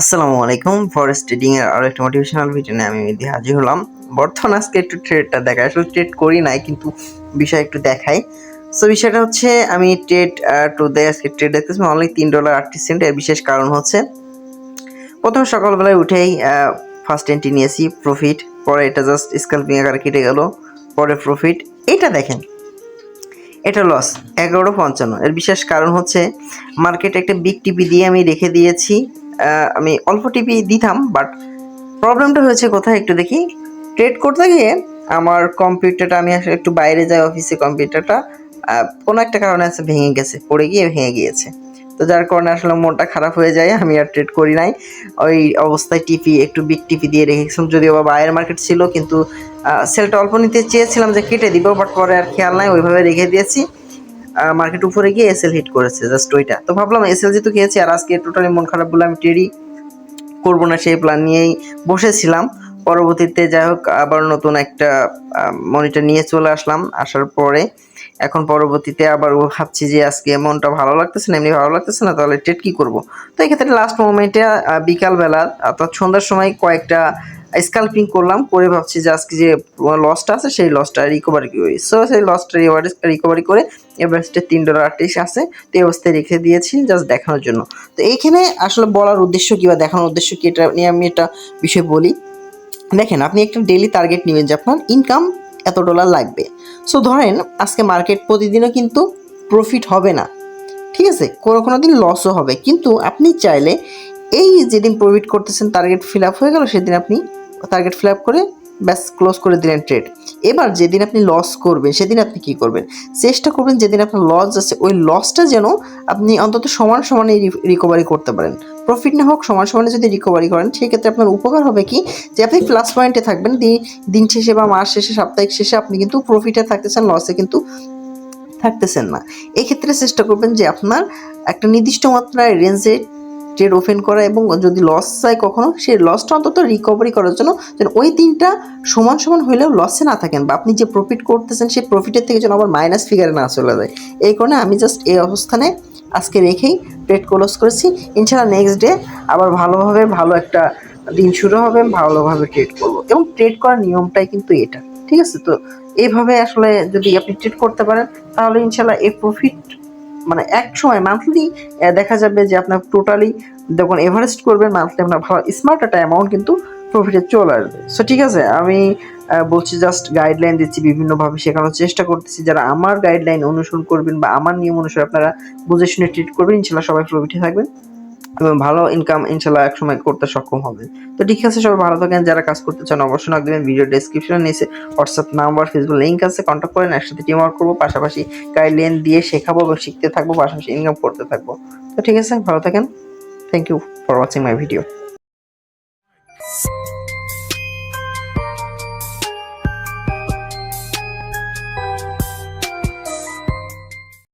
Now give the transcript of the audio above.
আসসালামু আলাইকুম। Forest trading এর আরও একটা মোটিভেশনাল ভিডিও নিয়ে আমি মেহেদি হাজির হলাম। বর্তমান আজকে একটু ট্রেডটা দেখাই। আসলে ট্রেড করি নাই, কিন্তু বিষয় একটু দেখাই। সো বিষয়টা হচ্ছে, আমি ট্রেড টু দে আজকে ট্রেড দেখতেছি। অনলি তিন ডলার আটটি সেন্ট এর বিশেষ কারণ হচ্ছে, প্রথম সকালবেলায় উঠেই ফার্স্ট এন্ট্রি নিয়েছি প্রফিট পরে এটা জাস্ট স্কাল্পিং আকারে কেটে গেল, পরে প্রফিট এটা দেখেন, এটা লস এগারো পঞ্চান্ন। এর বিশেষ কারণ হচ্ছে মার্কেটে একটা বিগ টিপি দিয়ে আমি রেখে দিয়েছি। আমি অল্প টিপি দিতাম বাট প্রবলেমটা হয়েছে কোথায় একটু দেখি। ট্রেড করতে গিয়ে আমার কম্পিউটারটা আমি আসলে একটু বাইরে যাই অফিসে কম্পিউটারটা কোনো একটা কারণে আছে, ভেঙে গেছে, পড়ে গিয়ে ভেঙে গিয়েছে। তো যার কারণে আসলে মনটা খারাপ হয়ে যায়, আমি আর ট্রেড করি নাই। ওই অবস্থায় টিপি, একটু বিগ টিপি দিয়ে রেখেছিলাম, যদিও বা বাইরের মার্কেট ছিল, কিন্তু সেলটা অল্প নিতে চেয়েছিলাম যে কেটে দিব বাট পরে আর খেয়াল নাই, ওইভাবে রেখে দিয়েছি। মার্কেট উপরে গিয়ে এসএল হিট করেছে জাস্ট ওইটা। তো ভাবলাম এসএল যেহেতু খেয়েছি, আর আজকে টোটালি মন খারাপ বলে আমি টেরি করব না, সেই প্ল্যান নিয়েই বসেছিলাম। পরবর্তীতে যাই হোক, আবার নতুন একটা মনিটর নিয়ে চলে আসলাম, আসার পরে এখন পরবর্তীতে আবার ভাবছি যে আজকে মনটা ভালো লাগতেছে না, এমনি ভালো লাগতেছে না, তাহলে ট্রেড কি করব? তো এই ক্ষেত্রে লাস্ট মোমেন্টে বিকালবেলা, অর্থাৎ সন্ধ্যার সময় কয়েকটা স্কাল্পিং করলাম, করে ভাবছি যে আজকে যে লসটা আছে, সেই লসটা রিকভারি করি। সো সেই লসটা রিকভারি করে এভারেস্টে তিন ডলার আটত্রিশ আছে, তো এই অবস্থায় রেখে দিয়েছি জাস্ট দেখানোর জন্য। তো এইখানে আসলে বলার উদ্দেশ্য কি বা দেখানোর উদ্দেশ্য কি এটা নিয়ে আমি একটা বিষয় বলি। দেখেন, আপনি একটা ডেলি টার্গেট নেবেন যে আপনার ইনকাম এত ডলার লাগবে। সো ধরেন আজকে মার্কেট প্রতিদিনও কিন্তু প্রফিট হবে না। ঠিক আছে? কোনো কোনো দিন লসও হবে। কিন্তু আপনি চাইলে এই যেদিন প্রফিট করতেছেন টার্গেট ফিল আপ হয়ে গেল, সেদিন আপনি টার্গেট ফিল আপ করে ব্যাস ক্লোজ করে দিলেন ট্রেড এবার যেদিন আপনি লস করবেন, সেদিন আপনি কি করবেন? চেষ্টা করবেন যেদিন আপনার লস আছে ওই লসটা যেন আপনি অন্তত সমান সমানে রিকভারি করতে পারেন। প্রফিট না হোক, সমান সমানে যদি রিকভারি করেন, সেক্ষেত্রে আপনার উপকার হবে কি? যে আপনি প্লাস পয়েন্টে থাকবেন দিন শেষে বা মাস শেষে, সাপ্তাহিক শেষে আপনি কিন্তু প্রফিটে থাকতেছেন লসে কিন্তু থাকতেছেন না। এক্ষেত্রে চেষ্টা করবেন যে আপনার একটা নির্দিষ্ট মাত্রায় রেঞ্জে ট্রেড ওপেন করা এবং যদি লস যায় কখনো, সেই লসটা অন্তত রিকভারি করার জন্য যেন ওই দিনটা সমান সমান হলেও লসে না থাকেন বা আপনি যে প্রফিট করতেছেন সেই প্রফিটের থেকে যেন আবার মাইনাস ফিগারে না চলে যায়। এই কারণে আমি জাস্ট এই অবস্থানে আজকে রেখেই ট্রেড ক্লোজ করেছি। ইনশাআল্লাহ নেক্সট ডে আবার ভালোভাবে ভালো একটা দিন শুরু হবে, ভালোভাবে ট্রেড করব এবং ট্রেড করার নিয়মটাই কিন্তু এটা। ঠিক আছে? তো এইভাবে আসলে যদি আপনি ট্রেড করতে পারেন, তাহলে ইনশাল্লাহ এই প্রফিট মানে এক সময় মান্থলি দেখা যাবে যে আপনার টোটালি যখন এভারেস্ট করবেন মান্থলি আপনার ভালো স্মার্ট একটা অ্যামাউন্ট কিন্তু প্রফিটে চলে আসবে। সো ঠিক আছে, আমি বলছি জাস্ট গাইডলাইন দিচ্ছি, বিভিন্নভাবে শেখানোর চেষ্টা করতেছি। যারা আমার গাইডলাইন অনুসরণ করবেন বা আমার নিয়ম অনুসারে আপনারা বুঝে শুনে ট্রিট করবেন, ইনশাল্লাহ সবাই প্রফিটে থাকবেন। এবং ভালো ইনকাম ইনশাল্লাহ একসময় করতে সক্ষম হবে। তো ঠিক আছে, সবাই ভালো থাকেন। যারা কাজ করতে চান অবশ্যই নক দেবেন ভিডিও ডেসক্রিপশনে নিচে হোয়াটসঅ্যাপ নাম্বার ফেসবুক লিঙ্ক আছে কন্ট্যাক্ট করেন, একসাথে টিম ওয়ার্ক করব, পাশাপাশি গাইডলাইন দিয়ে শেখাবো এবং শিখতে থাকব, পাশাপাশি ইনকাম করতে থাকব। তো ঠিক আছে, ভালো থাকেন। Thank you for watching my video